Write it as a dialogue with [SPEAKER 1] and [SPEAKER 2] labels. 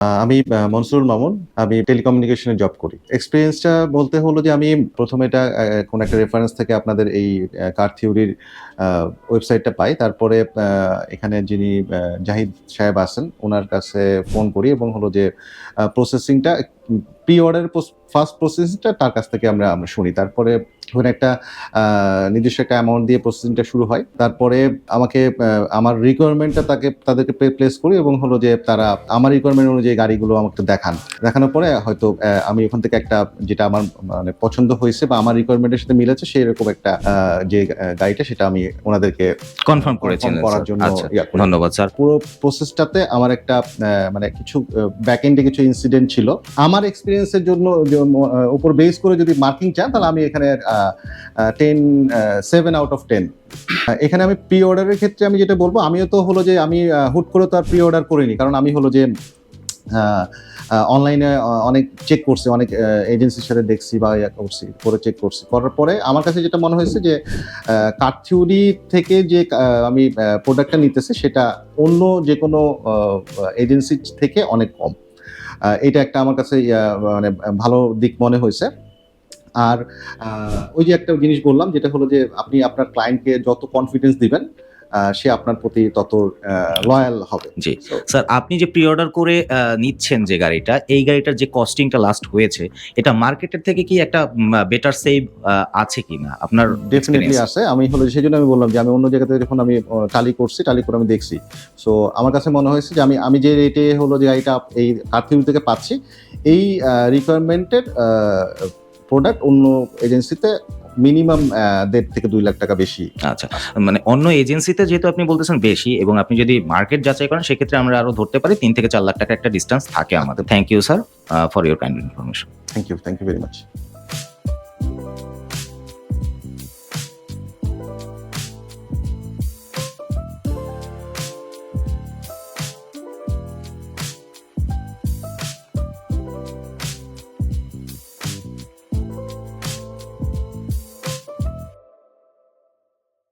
[SPEAKER 1] আমি মনসুর মামুন, আমি টেলিকমিউনিকেশনে জব করি। এক্সপিরিয়েন্সটা বলতে হলো যে, আমি প্রথমে এটা কোনো একটা রেফারেন্স থেকে আপনাদের এই কার থিওরির ওয়েবসাইটটা পাই। তারপরে এখানে যিনি জাহিদ সাহেব আছেন ওনার কাছে ফোন করি এবং হলো যে প্রসেসিংটা প্রি অর্ডার ফার্স্ট প্রসেসিংটা তার কাছ থেকে আমরা আমরা শুনি। তারপরে ওখানে একটা নির্দিষ্ট একটা অ্যামাউন্ট দিয়ে প্রসেসিংটা শুরু হয়। তারপরে আমাকে আমার রিকোয়ারমেন্টটা তাকে তাদেরকে প্লেস করি এবং হলো যে তারা আমার রিকোয়ারমেন্ট অনুযায়ী গাড়িগুলো আমাকে দেখান। দেখানোর পরে হয়তো আমি ওখান থেকে একটা যেটা আমার মানে পছন্দ হয়েছে বা আমার রিকোয়ারমেন্টের সাথে মিলেছে সেই রকম একটা যে গাড়িটা সেটা আমি ওনাদেরকে
[SPEAKER 2] কনফার্ম
[SPEAKER 1] confirm করার জন্য
[SPEAKER 2] আচ্ছা ধন্যবাদ স্যার
[SPEAKER 1] পুরো প্রসেসটাতে আমার একটা মানে কিছু ব্যাক এন্ডে কিছু ইনসিডেন্ট ছিল। আমার এক্সপিরিয়েন্সের জন্য উপর বেস করে যদি মার্কিং চান, তাহলে আমি এখানে ten seven out of ten এখানে আমি প্রি অর্ডারের ক্ষেত্রে আমি যেটা বলব, আমিও তো হলো যে, আমি হুট করে তো আর প্রি অর্ডার করিনি, কারণ আমি হলো যে অনলাইনে অনেক চেক করছি, অনেক এজেন্সির সাথে দেখছি বা ইয়া করছি, করে চেক করছি। করার পরে আমার কাছে যেটা মনে হয়েছে যে কার থিওরি থেকে যে আমি প্রোডাক্টটা নিতেছি, সেটা অন্য যে কোনো এজেন্সি থেকে অনেক কম। এটা একটা আমার কাছে মানে ভালো দিক মনে হয়েছে। আর ওই যে একটা জিনিস বললাম, যেটা হলো যে আপনি আপনার ক্লায়েন্টকে যত কনফিডেন্স দিবেন সে আপনার প্রতি তত লয়াল হবে।
[SPEAKER 2] জি। স্যার আপনি যে প্রি অর্ডার করে নিচ্ছেন যে গাড়িটা এই গাড়িটার যে কস্টিংটা লাস্ট হয়েছে এটা মার্কেটের থেকে কি একটা বেটার সেভ আছে কি না? আপনার
[SPEAKER 1] ডেফিনেটলি? আছে। আমি হলো সেই জন্য আমি বললাম যে আমি অন্য জায়গাতে যখন আমি টালি করছি টালি করে আমি দেখছি। সো আমার কাছে মনে হয়েছে যে আমি আমি যে রেটে হলো যে গাড়িটা এই কার্থিউ থেকে পাচ্ছি এই রিকোয়ারমেন্টের প্রোডাক্ট অন্য এজেন্সিতে মিনিমাম দেড় থেকে দুই লাখ টাকা বেশি।
[SPEAKER 2] আচ্ছা মানে অন্য এজেন্সিতে যেহেতু আপনি বলতেছেন বেশি এবং আপনি যদি মার্কেট যাচাই করেন সেক্ষেত্রে আমরা আরও ধরতে পারি তিন থেকে চার লাখ টাকা একটা ডিস্টেন্স থাকে আমাদের। Thank you sir for your kind information
[SPEAKER 1] thank you thank you very much